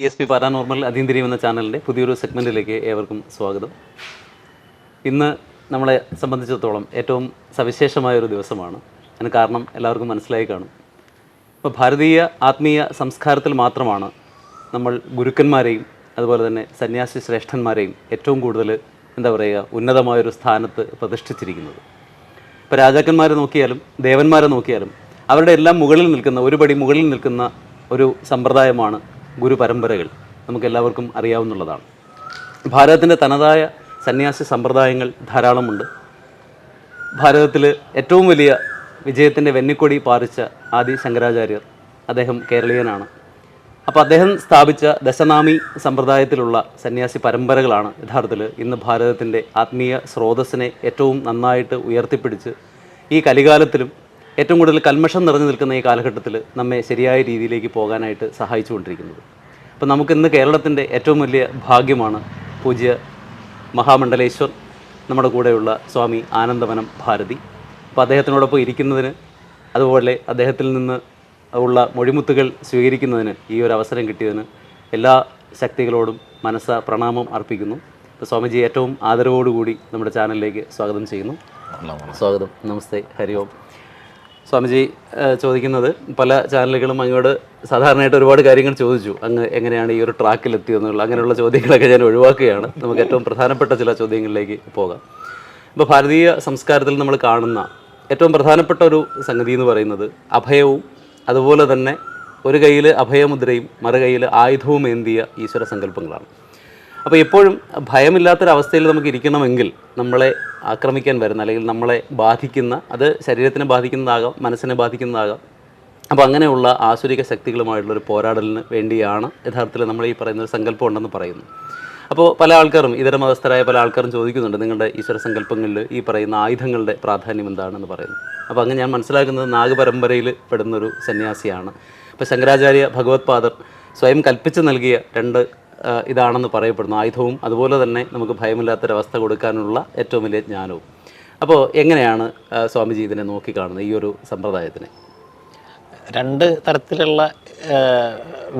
E S P paranormal അതീന്ദ്രി എന്ന ചാനലിന്റെ പുതിയൊരു സെഗ്മെന്റിലേക്ക് ഏവർക്കും സ്വാഗതം. ഇന്ന് നമ്മളെ സംബന്ധിച്ചിടത്തോളം ഏറ്റവും സവിശേഷമായ ഒരു ദിവസമാണ്. അതിന് കാരണം എല്ലാവർക്കും മനസ്സിലായി കാണും. ഇപ്പോൾ ഭാരതീയ ആത്മീയ സംസ്കാരത്തിൽ മാത്രമാണ് നമ്മൾ ഗുരുക്കന്മാരെയും അതുപോലെ തന്നെ സന്യാസി ശ്രേഷ്ഠന്മാരെയും ഏറ്റവും കൂടുതൽ എന്താ പറയുക ഉന്നതമായൊരു സ്ഥാനത്ത് പ്രതിഷ്ഠിച്ചിരിക്കുന്നത്. ഇപ്പോൾ രാജാക്കന്മാരെ നോക്കിയാലും ദേവന്മാരെ നോക്കിയാലും അവരുടെ എല്ലാം മുകളിൽ നിൽക്കുന്ന ഒരുപടി മുകളിൽ നിൽക്കുന്ന ഒരു സമ്പ്രദായമാണ് ഗുരുപരമ്പരകൾ നമുക്കെല്ലാവർക്കും അറിയാവുന്നതാണ് ഭാരതത്തിന്റെ തനതായ സന്യാസി സമ്പ്രദായങ്ങൾ ധാരാളമുണ്ട്. ഭാരതത്തിൽ ഏറ്റവും വലിയ വിജയത്തിന്റെ വെന്നിക്കൊടി പാറിച്ച ആദി ശങ്കരാചാര്യർ അദ്ദേഹം കേരളീയനാണ്. അപ്പോൾ അദ്ദേഹം സ്ഥാപിച്ച ദശനാമി സമ്പ്രദായത്തിലുള്ള സന്യാസി പരമ്പരകളാണ് യഥാർത്ഥത്തിൽ ഇന്ന് ഭാരതത്തിന്റെ ആത്മീയ സ്രോതസ്സിനെ ഏറ്റവും നന്നായിട്ട് ഉയർത്തിപ്പിടിച്ച് ഈ കലികാലത്തിലും ഏറ്റവും കൂടുതൽ കൽമഷം നിറഞ്ഞു നിൽക്കുന്ന ഈ കാലഘട്ടത്തിൽ നമ്മെ ശരിയായ രീതിയിലേക്ക് പോകാനായിട്ട് സഹായിച്ചുകൊണ്ടിരിക്കുന്നത്. അപ്പോൾ നമുക്കിന്ന് കേരളത്തിന്റെ ഏറ്റവും വലിയ ഭാഗ്യമാണ് പൂജ്യ മഹാമണ്ഡലേശ്വർ നമ്മുടെ കൂടെയുള്ള സ്വാമി ആനന്ദവനം ഭാരതി. അപ്പോൾ അദ്ദേഹത്തിനോടൊപ്പം ഇരിക്കുന്നതിന് അതുപോലെ അദ്ദേഹത്തിൽ നിന്ന് ഉള്ള മൊഴിമുത്തുകൾ സ്വീകരിക്കുന്നതിന് ഈ ഒരു അവസരം കിട്ടിയതിന് എല്ലാ ശക്തികളോടും മനസ്സ പ്രണാമം അർപ്പിക്കുന്നു. അപ്പോൾ സ്വാമിജി ഏറ്റവും ആദരവോടുകൂടി നമ്മുടെ ചാനലിലേക്ക് സ്വാഗതം ചെയ്യുന്നു. സ്വാഗതം. നമസ്തേ. ഹരി ഓം. സ്വാമിജി ചോദിക്കുന്നത് പല ചാനലുകളും അങ്ങോട്ട് സാധാരണയായിട്ട് ഒരുപാട് കാര്യങ്ങൾ ചോദിച്ചു. അങ്ങ് എങ്ങനെയാണ് ഈ ഒരു ട്രാക്കിൽ എത്തിയെന്നുള്ള അങ്ങനെയുള്ള ചോദ്യങ്ങളൊക്കെ ഞാൻ ഒഴിവാക്കുകയാണ്. നമുക്ക് ഏറ്റവും പ്രധാനപ്പെട്ട ചില ചോദ്യങ്ങളിലേക്ക് പോകാം. ഇപ്പോൾ ഭാരതീയ സംസ്കാരത്തിൽ നമ്മൾ കാണുന്ന ഏറ്റവും പ്രധാനപ്പെട്ട ഒരു സംഗതി എന്ന് പറയുന്നത് അഭയവും അതുപോലെ തന്നെ ഒരു കയ്യിൽ അഭയമുദ്രയും മറുകൈയിൽ ആയുധവും ഏന്തിയ ഈശ്വര സങ്കല്പങ്ങളാണ്. അപ്പോൾ എപ്പോഴും ഭയമില്ലാത്തൊരവസ്ഥയിൽ നമുക്ക് ഇരിക്കണമെങ്കിൽ നമ്മളെ ആക്രമിക്കാൻ വരുന്ന അല്ലെങ്കിൽ നമ്മളെ ബാധിക്കുന്ന അത് ശരീരത്തിനെ ബാധിക്കുന്നതാകാം മനസ്സിനെ ബാധിക്കുന്നതാകാം. അപ്പോൾ അങ്ങനെയുള്ള ആസുരിക ശക്തികളുമായിട്ടുള്ളൊരു പോരാടലിന് വേണ്ടിയാണ് യഥാർത്ഥത്തിൽ നമ്മൾ ഈ പറയുന്ന ഒരു സങ്കല്പം ഉണ്ടെന്ന് പറയുന്നു. അപ്പോൾ പല ആൾക്കാരും ഇതര മതസ്ഥരായ പല ആൾക്കാരും ചോദിക്കുന്നുണ്ട് നിങ്ങളുടെ ഈശ്വര സങ്കല്പങ്ങളിൽ ഈ പറയുന്ന ആയുധങ്ങളുടെ പ്രാധാന്യം എന്താണെന്ന് പറയുന്നു. അപ്പോൾ അങ്ങനെ ഞാൻ മനസ്സിലാക്കുന്നത് നാഗപരമ്പരയിൽ പെടുന്നൊരു സന്യാസിയാണ്. ഇപ്പോൾ ശങ്കരാചാര്യ ഭഗവത് പാദർ സ്വയം കൽപ്പിച്ച് നൽകിയ രണ്ട് ഇതാണെന്ന് പറയപ്പെടുന്നു. ആയുധവും അതുപോലെ തന്നെ നമുക്ക് ഭയമില്ലാത്തൊരവസ്ഥ കൊടുക്കാനുള്ള ഏറ്റവും വലിയ ജ്ഞാനവും. അപ്പോൾ എങ്ങനെയാണ് സ്വാമിജി ഇതിനെ നോക്കിക്കാണുന്നത് ഈ ഒരു സമ്പ്രദായത്തിനെ? രണ്ട് തരത്തിലുള്ള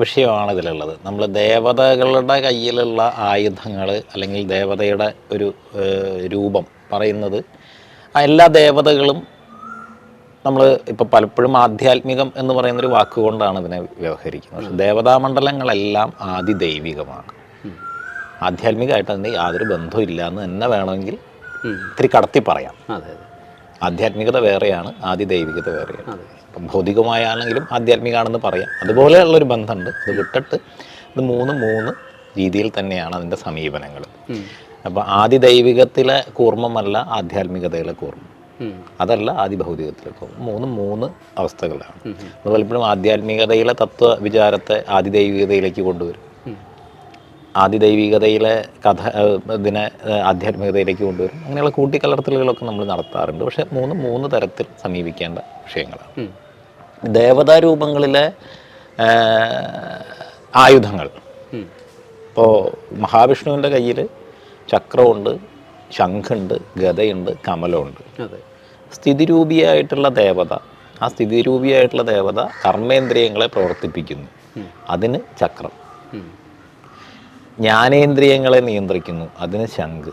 വിഷയമാണ് ഇതിലുള്ളത്. നമ്മൾ ദേവതകളുടെ കയ്യിലുള്ള ആയുധങ്ങൾ അല്ലെങ്കിൽ ദേവതയുടെ ഒരു രൂപം പറയുന്നത് എല്ലാ ദേവതകളും നമ്മൾ ഇപ്പോൾ പലപ്പോഴും ആധ്യാത്മികം എന്ന് പറയുന്നൊരു വാക്കുകൊണ്ടാണ് ഇതിനെ വ്യവഹരിക്കുന്നത്. പക്ഷെ ദേവതാമണ്ഡലങ്ങളെല്ലാം ആദിദൈവികമാണ്. ആധ്യാത്മികമായിട്ട് അതിന് യാതൊരു ബന്ധവും ഇല്ല എന്ന് തന്നെ വേണമെങ്കിൽ. ഇത്തിരി കടത്തി പറയാം. ആധ്യാത്മികത വേറെയാണ് ആദിദൈവികത വേറെയാണ്. അതെ. ഇപ്പം ഭൗതികമായാണെങ്കിലും ആധ്യാത്മികമാണെന്ന് പറയാം. അതുപോലെയുള്ളൊരു ബന്ധമുണ്ട്. അത് വിട്ടിട്ട് ഇത് മൂന്ന് മൂന്ന് രീതിയിൽ തന്നെയാണ് അതിന്റെ സമീപനങ്ങൾ. അപ്പോൾ ആദിദൈവികത്തിലെ കൂർമ്മമല്ല ആധ്യാത്മികതയിലെ കൂർമ്മം. അതല്ല ആദ്യ മൂന്ന് മൂന്ന് അവസ്ഥകളാണ്. അത് പലപ്പോഴും ആധ്യാത്മികതയിലെ തത്വ വിചാരത്തെ ആദിദൈവികതയിലേക്ക് കൊണ്ടുവരും. ആദിദൈവികതയിലെ കഥ ഇതിനെ ആധ്യാത്മികതയിലേക്ക് കൊണ്ടുവരും. അങ്ങനെയുള്ള കൂട്ടിക്കലർത്തലുകളൊക്കെ നമ്മൾ നടത്താറുണ്ട്. പക്ഷെ മൂന്ന് മൂന്ന് തരത്തിൽ സമീപിക്കേണ്ട വിഷയങ്ങളാണ്. ദേവതാരൂപങ്ങളിലെ ആയുധങ്ങൾ. ഇപ്പോൾ മഹാവിഷ്ണുവിന്റെ കയ്യിൽ ചക്രമുണ്ട് ശംഖുണ്ട് ഗതയുണ്ട് കമലമുണ്ട്. അതെ. സ്ഥിതിരൂപിയായിട്ടുള്ള ദേവത ആ സ്ഥിതിരൂപിയായിട്ടുള്ള ദേവത കർമ്മേന്ദ്രിയങ്ങളെ പ്രവർത്തിപ്പിക്കുന്നു. അതിന് ചക്രം. ജ്ഞാനേന്ദ്രിയങ്ങളെ നിയന്ത്രിക്കുന്നു. അതിന് ശംഖ്.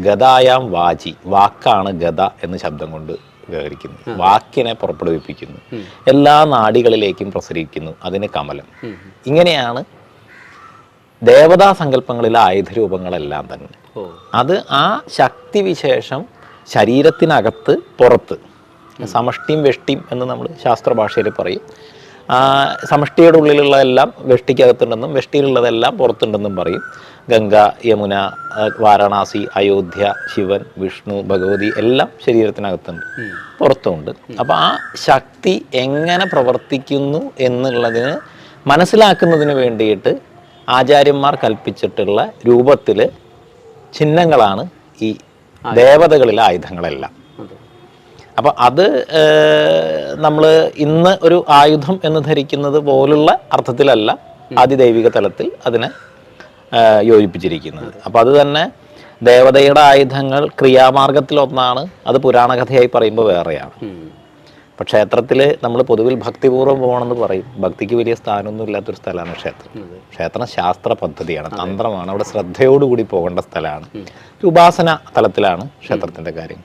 ഗതായാം വാചി. വാക്കാണ് ഗത എന്ന് ശബ്ദം കൊണ്ട് വിവരിക്കുന്നു വാക്കിനെ പുറപ്പെടുവിപ്പിക്കുന്നു. എല്ലാ നാടികളിലേക്കും പ്രസരിക്കുന്നു. അതിന് കമലം. ഇങ്ങനെയാണ് ദേവതാ സങ്കല്പങ്ങളിലെ ആയുധ രൂപങ്ങളെല്ലാം തന്നെ അത് ആ ശക്തിവിശേഷം ശരീരത്തിനകത്ത് പുറത്ത് സമഷ്ടിയും വെഷ്ടിയും എന്ന് നമ്മൾ ശാസ്ത്രഭാഷയിൽ പറയും. സമഷ്ടിയുടെ ഉള്ളിലുള്ളതെല്ലാം വെഷ്ടിക്കകത്തുണ്ടെന്നും വെഷ്ടിയിലുള്ളതെല്ലാം പുറത്തുണ്ടെന്നും പറയും. ഗംഗ യമുന വാരണാസി അയോധ്യ ശിവൻ വിഷ്ണു ഭഗവതി എല്ലാം ശരീരത്തിനകത്തുണ്ട്. പുറത്തുമുണ്ട്. അപ്പോൾ ആ ശക്തി എങ്ങനെ പ്രവർത്തിക്കുന്നു എന്നുള്ളതിന് മനസ്സിലാക്കുന്നതിന് വേണ്ടിയിട്ട് ആചാര്യന്മാർ കൽപ്പിച്ചിട്ടുള്ള രൂപത്തിൽ ചിഹ്നങ്ങളാണ് ഈ ദേവതകളിലെ ആയുധങ്ങളെല്ലാം. അപ്പോൾ അത് നമ്മൾ ഇന്ന് ഒരു ആയുധം എന്ന് ധരിക്കുന്നത് പോലുള്ള അർത്ഥത്തിലല്ല അതിദൈവിക തലത്തിൽ അതിനെ യോജിപ്പിച്ചിരിക്കുന്നത്. അപ്പോൾ അത് തന്നെ ദേവതയുടെ ആയുധങ്ങൾ ക്രിയാമാർഗത്തിലൊന്നാണ്. അത് പുരാണകഥയായി പറയുമ്പോൾ വേറെയാണ്. ഇപ്പം ക്ഷേത്രത്തിൽ നമ്മൾ പൊതുവിൽ ഭക്തിപൂർവം പോകണമെന്ന് പറയും. ഭക്തിക്ക് വലിയ സ്ഥാനമൊന്നും ഇല്ലാത്തൊരു സ്ഥലമാണ് ക്ഷേത്രം. ക്ഷേത്രം ശാസ്ത്ര പദ്ധതിയാണ് തന്ത്രമാണ്. അവിടെ ശ്രദ്ധയോടുകൂടി പോകേണ്ട സ്ഥലമാണ്. ഉപാസന തലത്തിലാണ് ക്ഷേത്രത്തിന്റെ കാര്യം.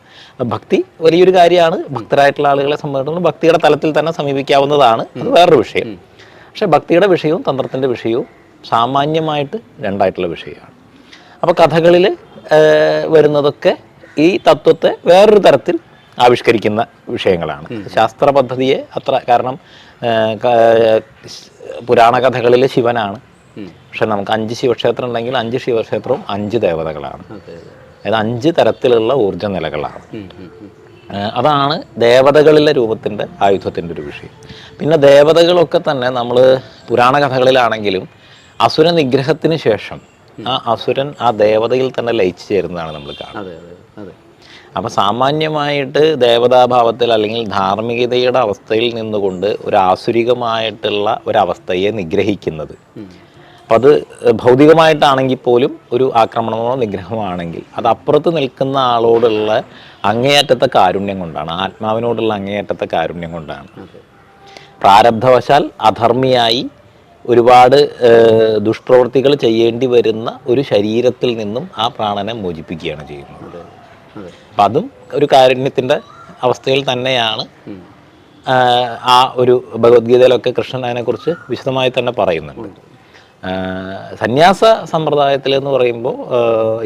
ഭക്തി വലിയൊരു കാര്യമാണ്. ഭക്തരായിട്ടുള്ള ആളുകളെ സംബന്ധിച്ചിടത്തോളം ഭക്തിയുടെ തലത്തിൽ തന്നെ സമീപിക്കാവുന്നതാണ്. അത് വേറൊരു വിഷയം. പക്ഷേ ഭക്തിയുടെ വിഷയവും തന്ത്രത്തിന്റെ വിഷയവും സാമാന്യമായിട്ട് രണ്ടായിട്ടുള്ള വിഷയമാണ്. അപ്പോൾ കഥകളിൽ വരുന്നതൊക്കെ ഈ തത്വത്തെ വേറൊരു തരത്തിൽ ആവിഷ്കരിക്കുന്ന വിഷയങ്ങളാണ്. ശാസ്ത്ര പദ്ധതിയെ അത്ര കാരണം പുരാണ കഥകളിൽ ശിവനാണ്. പക്ഷെ നമുക്ക് അഞ്ച് ശിവക്ഷേത്രം ഉണ്ടെങ്കിൽ അഞ്ച് ശിവക്ഷേത്രവും അഞ്ച് ദേവതകളാണ്. അതെ അതെ. അതായത് അഞ്ച് തരത്തിലുള്ള ഊർജ നിലകളാണ് അതാണ് ദേവതകളിലെ രൂപത്തിന്റെ ആയുധത്തിന്റെ ഒരു വിഷയം. പിന്നെ ദേവതകളൊക്കെ തന്നെ നമ്മൾ പുരാണ കഥകളിലാണെങ്കിലും അസുര നിഗ്രഹത്തിന് ശേഷം ആ അസുരൻ ആ ദേവതയിൽ തന്നെ ലയിച്ചു ചേരുന്നതാണ് നമ്മൾ കാണുന്നത്. അതെ അതെ അതെ അപ്പം സാമാന്യമായിട്ട് ദേവതാഭാവത്തിൽ അല്ലെങ്കിൽ ധാർമ്മികതയുടെ അവസ്ഥയിൽ നിന്നുകൊണ്ട് ഒരു ആസുരികമായിട്ടുള്ള ഒരവസ്ഥയെ നിഗ്രഹിക്കുന്നത്. അപ്പം അത് ഭൗതികമായിട്ടാണെങ്കിൽ പോലും ഒരു ആക്രമണമോ നിഗ്രഹമോ ആണെങ്കിൽ അത് അപ്പുറത്ത് നിൽക്കുന്ന ആളോടുള്ള അങ്ങേയറ്റത്തെ കാരുണ്യം കൊണ്ടാണ് ആത്മാവിനോടുള്ള അങ്ങേയറ്റത്തെ കാരുണ്യം കൊണ്ടാണ്. പ്രാരബ്ധവശാൽ അധർമ്മിയായി ഒരുപാട് ദുഷ്പ്രവൃത്തികൾ ചെയ്യേണ്ടി വരുന്ന ഒരു ശരീരത്തിൽ നിന്നും ആ പ്രാണനെ മോചിപ്പിക്കുകയാണ് ചെയ്യുന്നത്. അപ്പം അതും ഒരു കാരുണ്യത്തിന്റെ അവസ്ഥയിൽ തന്നെയാണ്. ആ, ഒരു ഭഗവത്ഗീതയിലൊക്കെ കൃഷ്ണൻ അതിനെക്കുറിച്ച് വിശദമായി തന്നെ പറയുന്നുണ്ട്. സന്യാസ സമ്പ്രദായത്തിൽ എന്ന് പറയുമ്പോൾ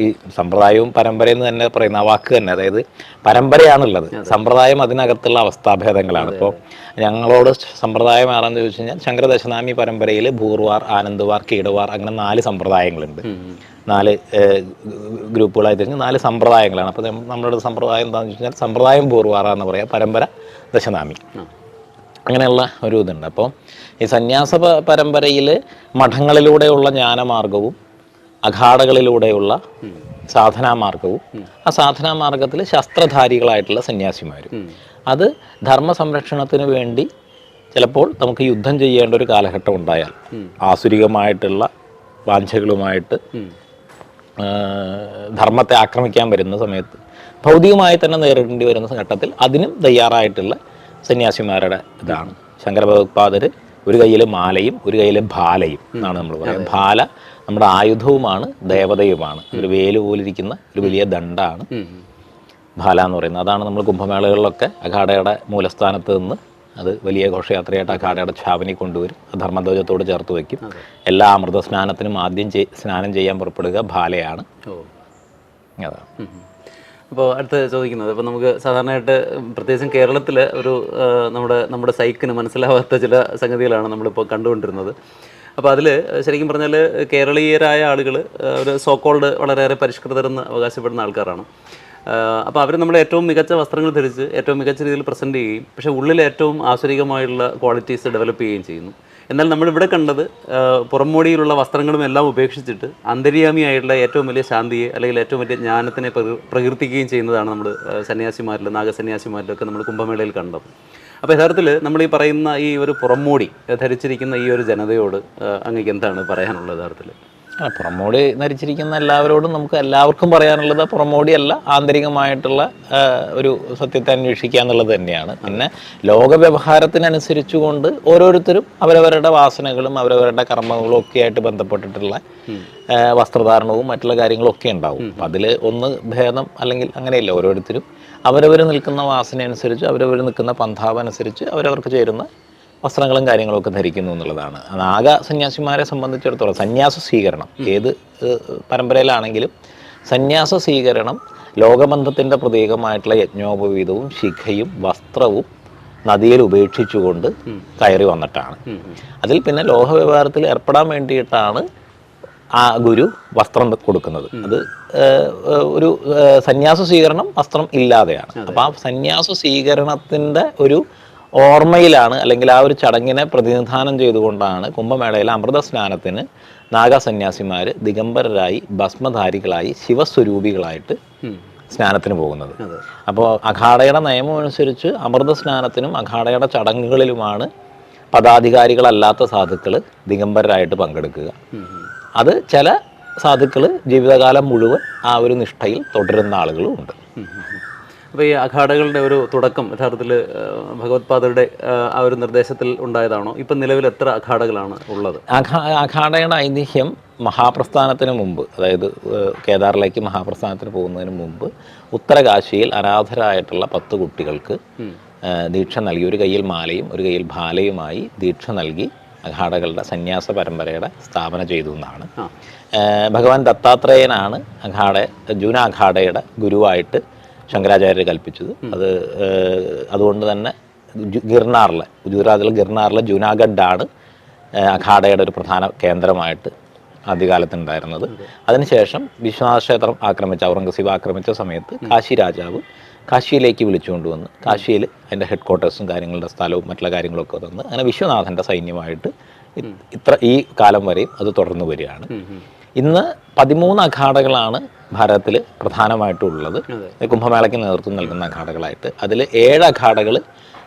ഈ സമ്പ്രദായവും പരമ്പരയെന്ന് തന്നെ പറയുന്ന വാക്ക് തന്നെ അതായത് പരമ്പരയാണുള്ളത്. സമ്പ്രദായം അതിനകത്തുള്ള അവസ്ഥാഭേദങ്ങളാണ്. ഇപ്പോൾ ഞങ്ങളോട് സമ്പ്രദായം ആണെന്ന് ചോദിച്ചു കഴിഞ്ഞാൽ ശങ്കരദശനാമി പരമ്പരയിൽ ഭൂർവാർ ആനന്ദ്വാർ കീടവാർ അങ്ങനെ നാല് സമ്പ്രദായങ്ങളുണ്ട്. നാല് ഗ്രൂപ്പുകളായി തിരിഞ്ഞ് നാല് സമ്പ്രദായങ്ങളാണ്. അപ്പോൾ നമ്മളുടെ സമ്പ്രദായം എന്താണെന്ന് വെച്ച് കഴിഞ്ഞാൽ സമ്പ്രദായം പൂർവാറ എന്ന് പറയാം പരമ്പര ദശനാമി. അങ്ങനെയുള്ള ഒരു ഇതുണ്ട് അപ്പോൾ ഈ സന്യാസ പരമ്പരയിൽ മഠങ്ങളിലൂടെയുള്ള ജ്ഞാനമാർഗവും അഖാടകളിലൂടെയുള്ള സാധനാമാർഗവും ആ സാധനാമാർഗത്തിൽ ശസ്ത്രധാരികളായിട്ടുള്ള സന്യാസിമാരും. അത് ധർമ്മ സംരക്ഷണത്തിന് വേണ്ടി ചിലപ്പോൾ നമുക്ക് യുദ്ധം ചെയ്യേണ്ട ഒരു കാലഘട്ടം ഉണ്ടായാൽ ആസുരികമായിട്ടുള്ള വാഞ്ചകളുമായിട്ട് ധർമ്മത്തെ ആക്രമിക്കാൻ വരുന്ന സമയത്ത് ഭൗതികമായി തന്നെ നേരിടേണ്ടി വരുന്ന ഘട്ടത്തിൽ അതിനും തയ്യാറായിട്ടുള്ള സന്യാസിമാരുടെ ഇതാണ്. ശങ്കരഭഗവത്പാദർ ഒരു കയ്യിൽ മാലയും ഒരു കയ്യിൽ ഭാലയും എന്നാണ് നമ്മൾ പറയുന്നത്. ഭാല നമ്മുടെ ആയുധവുമാണ് ദേവതയുമാണ്. ഒരു വേൽ പോലിരിക്കുന്ന ഒരു വലിയ ദണ്ഡാണ്. ഭാല എന്ന് പറയുന്നത്. അതാണ് നമ്മൾ കുംഭമേളകളിലൊക്കെ അഖാഡയുടെ മൂലസ്ഥാനത്ത് നിന്ന് അത് വലിയ ഘോഷയാത്രയായിട്ട് അഖാഡയുടെ ഛാവനി കൊണ്ടുവരും. ധർമ്മധ്വജത്തോട് ചേർത്ത് വയ്ക്കും. എല്ലാ അമൃത സ്നാനത്തിനും ആദ്യം ചെയ്- സ്നാനം ചെയ്യാൻ പുറപ്പെടുക ഭാലയാണ്. അതാണ്. അപ്പോൾ അടുത്ത് ചോദിക്കുന്നത് അപ്പോൾ നമുക്ക് സാധാരണയായിട്ട് പ്രത്യേകിച്ചും കേരളത്തിൽ ഒരു നമ്മുടെ നമ്മുടെ സൈക്കിന് മനസ്സിലാവാത്ത ചില സംഗതികളാണ് നമ്മളിപ്പോൾ കണ്ടുകൊണ്ടിരുന്നത്. അപ്പോൾ അതിൽ ശരിക്കും പറഞ്ഞാൽ കേരളീയരായ ആളുകൾ ഒരു സോക്കോൾഡ് വളരെയേറെ പരിഷ്കൃതരെന്ന് അവകാശപ്പെടുന്ന ആൾക്കാരാണ്. അപ്പോൾ അവർ നമ്മൾ ഏറ്റവും മികച്ച വസ്ത്രങ്ങൾ ധരിച്ച് ഏറ്റവും മികച്ച രീതിയിൽ പ്രസന്റ് ചെയ്യുകയും പക്ഷേ ഉള്ളിൽ ഏറ്റവും ആസുരികമായുള്ള ക്വാളിറ്റീസ് ഡെവലപ്പ് ചെയ്യുകയും ചെയ്യുന്നു. എന്നാൽ നമ്മളിവിടെ കണ്ടത് പുറംമോടിയിലുള്ള വസ്ത്രങ്ങളും എല്ലാം ഉപേക്ഷിച്ചിട്ട് അന്തര്യാമിയായിട്ടുള്ള ഏറ്റവും വലിയ ശാന്തിയെ അല്ലെങ്കിൽ ഏറ്റവും വലിയ ജ്ഞാനത്തിനെ പ്രകൃ- പ്രകീർത്തിക്കുകയും ചെയ്യുന്നതാണ് നമ്മൾ സന്യാസിമാരിൽ നാഗസന്യാസിമാരിലൊക്കെ നമ്മൾ കുംഭമേളയിൽ കണ്ടത്. അപ്പോൾ യഥാർത്ഥത്തിൽ നമ്മൾ ഈ പറയുന്ന ഈ ഒരു പുറംമോടി ധരിച്ചിരിക്കുന്ന ഈ ഒരു ജനതയോട് അങ്ങേക്ക് എന്താണ് പറയാനുള്ളത് യഥാർത്ഥത്തിൽ ആ, പുറമോടി ധരിച്ചിരിക്കുന്ന എല്ലാവരോടും നമുക്ക് എല്ലാവർക്കും പറയാനുള്ളത് പുറമോടി അല്ല ആന്തരികമായിട്ടുള്ള ഒരു സത്യത്തെ അന്വേഷിക്കുക എന്നുള്ളത് തന്നെയാണ്. പിന്നെ ലോക വ്യവഹാരത്തിനനുസരിച്ചുകൊണ്ട് ഓരോരുത്തരും അവരവരുടെ വാസനകളും അവരവരുടെ കർമ്മങ്ങളും ഒക്കെ ആയിട്ട് ബന്ധപ്പെട്ടിട്ടുള്ള വസ്ത്രധാരണവും മറ്റുള്ള കാര്യങ്ങളും ഒക്കെ ഉണ്ടാവും. അപ്പം അതിൽ ഒന്ന് ഭേദം അല്ലെങ്കിൽ അങ്ങനെയല്ല ഓരോരുത്തരും അവരവർ നിൽക്കുന്ന വാസന അനുസരിച്ച് അവരവർ നിൽക്കുന്ന പന്ഥാവ് അനുസരിച്ച് അവരവർക്ക് ചേരുന്ന വസ്ത്രങ്ങളും കാര്യങ്ങളും ഒക്കെ ധരിക്കുന്നു എന്നുള്ളതാണ്. നാഗ സന്യാസിമാരെ സംബന്ധിച്ചിടത്തോളം സന്യാസ സ്വീകരണം. ഏത് പരമ്പരയിലാണെങ്കിലും സന്യാസ സ്വീകരണം ലോകബന്ധത്തിന്റെ പ്രതീകമായിട്ടുള്ള യജ്ഞോപവീതവും ശിഖയും വസ്ത്രവും നദിയിൽ ഉപേക്ഷിച്ചുകൊണ്ട് കയറി വന്നിട്ടാണ്. അതിൽ പിന്നെ ലോഹ വ്യവഹാരത്തിൽ ഏർപ്പെടാൻ വേണ്ടിയിട്ടാണ് ആ ഗുരു വസ്ത്രം കൊടുക്കുന്നത്. അത് ഒരു സന്യാസ സ്വീകരണം വസ്ത്രം ഇല്ലാതെയാണ്. അപ്പം ആ സന്യാസ സ്വീകരണത്തിന്റെ ഒരു ഓർമ്മയിലാണ് അല്ലെങ്കിൽ ആ ഒരു ചടങ്ങിനെ പ്രതിനിധാനം ചെയ്തുകൊണ്ടാണ് കുംഭമേളയിലെ അമൃത സ്നാനത്തിന് നാഗസന്യാസിമാർ ദിഗംബരരായി ഭസ്മധാരികളായി ശിവസ്വരൂപികളായിട്ട് സ്നാനത്തിന് പോകുന്നത്. അപ്പോൾ അഖാഡയുടെ നിയമം അനുസരിച്ച് അമൃത സ്നാനത്തിനും അഖാഡയുടെ ചടങ്ങുകളിലുമാണ് പദാധികാരികളല്ലാത്ത സാധുക്കൾ ദിഗംബരരായിട്ട് പങ്കെടുക്കുക. അത് ചില സാധുക്കൾ ജീവിതകാലം മുഴുവൻ ആ ഒരു നിഷ്ഠയിൽ തുടരുന്ന ആളുകളും ഉണ്ട്. അപ്പോൾ ഈ അഖാഡകളുടെ ഒരു തുടക്കം യഥാർത്ഥത്തിൽ ഭഗവത്പാദരുടെ ആ, ഒരു നിർദ്ദേശത്തിൽ ഉണ്ടായതാണോ? ഇപ്പം നിലവിൽ എത്ര അഖാഡകളാണ് ഉള്ളത്? അഖാ അഖാഡയുടെ ഐതിഹ്യം മഹാപ്രസ്ഥാനത്തിന് മുമ്പ് അതായത് കേദാറിലേക്ക് മഹാപ്രസ്ഥാനത്തിന് പോകുന്നതിന് മുമ്പ് ഉത്തരകാശിയിൽ അനാഥരായിട്ടുള്ള പത്ത് കുട്ടികൾക്ക് ദീക്ഷ നൽകി ഒരു കയ്യിൽ മാലയും ഒരു കയ്യിൽ ഭാലയുമായി ദീക്ഷ നൽകി അഖാഡകളുടെ സന്യാസ പരമ്പരയുടെ സ്ഥാപന ചെയ്തു എന്നാണ്. ഭഗവാൻ ദത്താത്രേയനാണ് അഖാഡ ജൂന അഖാഡയുടെ ഗുരുവായിട്ട് ശങ്കരാചാര്യർ കൽപ്പിച്ചത്. അത് അതുകൊണ്ട് തന്നെ ഗിർനാറിലെ ഗുജറാത്തിലെ ഗിർനാറിലെ ജുനാഗഡാണ് അഖാഡയുടെ ഒരു പ്രധാന കേന്ദ്രമായിട്ട് ആദ്യകാലത്തുണ്ടായിരുന്നത്. അതിനുശേഷം വിശ്വനാഥ ക്ഷേത്രം ആക്രമിച്ച ഔറംഗസീബ് ആക്രമിച്ച സമയത്ത് കാശി രാജാവ് കാശിയിലേക്ക് വിളിച്ചുകൊണ്ടുവന്ന് കാശിയിൽ അതിന്റെ ഹെഡ് ക്വാർട്ടേഴ്സും കാര്യങ്ങളുടെ സ്ഥലവും മറ്റുള്ള കാര്യങ്ങളൊക്കെ തന്ന് അങ്ങനെ വിശ്വനാഥന്റെ സൈന്യമായിട്ട് ഇത്ര ഈ കാലം വരെയും അത് തുടർന്നു വരികയാണ്. ഇന്ന് പതിമൂന്ന് അഖാഡകളാണ് ഭാരതത്തിൽ പ്രധാനമായിട്ടുള്ളത്. കുംഭമേളയ്ക്ക് നേതൃത്വം നൽകുന്ന അഖാഡകളായിട്ട്. അതിൽ ഏഴ് അഖാഡകൾ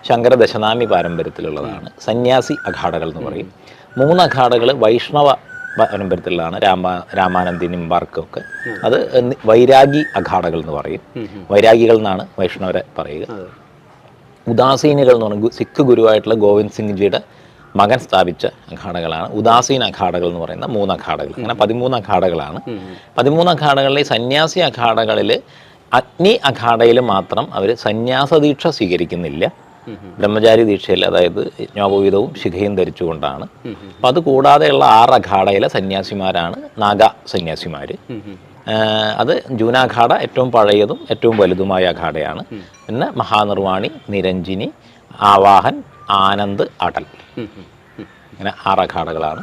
ശങ്കര ദശനാമി പാരമ്പര്യത്തിലുള്ളതാണ്. സന്യാസി അഖാഡകൾ എന്ന് പറയും. മൂന്ന് അഖാഡകൾ വൈഷ്ണവ പാരമ്പര്യത്തിലുള്ളതാണ് രാമ രാമാനന്ദി നിംബാർക്കൊക്കെ. അത് വൈരാഗി അഖാഡകൾ എന്ന് പറയും. വൈരാഗികൾ എന്നാണ് വൈഷ്ണവരെ പറയുക. ഉദാസീനുകൾ എന്ന് പറയുന്നത് സിഖ് ഗുരുവായിട്ടുള്ള ഗോവിന്ദ് സിംഗ് ജിയുടെ മകൻ സ്ഥാപിച്ച അഖാഡകളാണ് ഉദാസീന അഖാഡകൾ എന്ന് പറയുന്ന മൂന്ന് അഖാഡകൾ അങ്ങനെ പതിമൂന്ന് അഖാഡകളാണ് പതിമൂന്ന് അഖാഡകളിൽ സന്യാസി അഖാഡകളിൽ അഗ്നി അഖാഡയിൽ മാത്രം അവർ സന്യാസ ദീക്ഷ സ്വീകരിക്കുന്നില്ല. ബ്രഹ്മചാരി ദീക്ഷയിൽ അതായത് യജ്ഞോപവീതവും ശിഖയും ധരിച്ചുകൊണ്ടാണ്. അപ്പം അത് കൂടാതെയുള്ള ആറ് അഖാഡയിലെ സന്യാസിമാരാണ് നാഗ സന്യാസിമാർ അത് ജൂനാഘാട ഏറ്റവും പഴയതും ഏറ്റവും വലുതുമായ അഖാഡയാണ് പിന്നെ മഹാനിർവാണി നിരഞ്ജിനി ആവാഹൻ ആനന്ദ് അടൽ. ഇങ്ങനെ ആറ് അഖാഡകളാണ്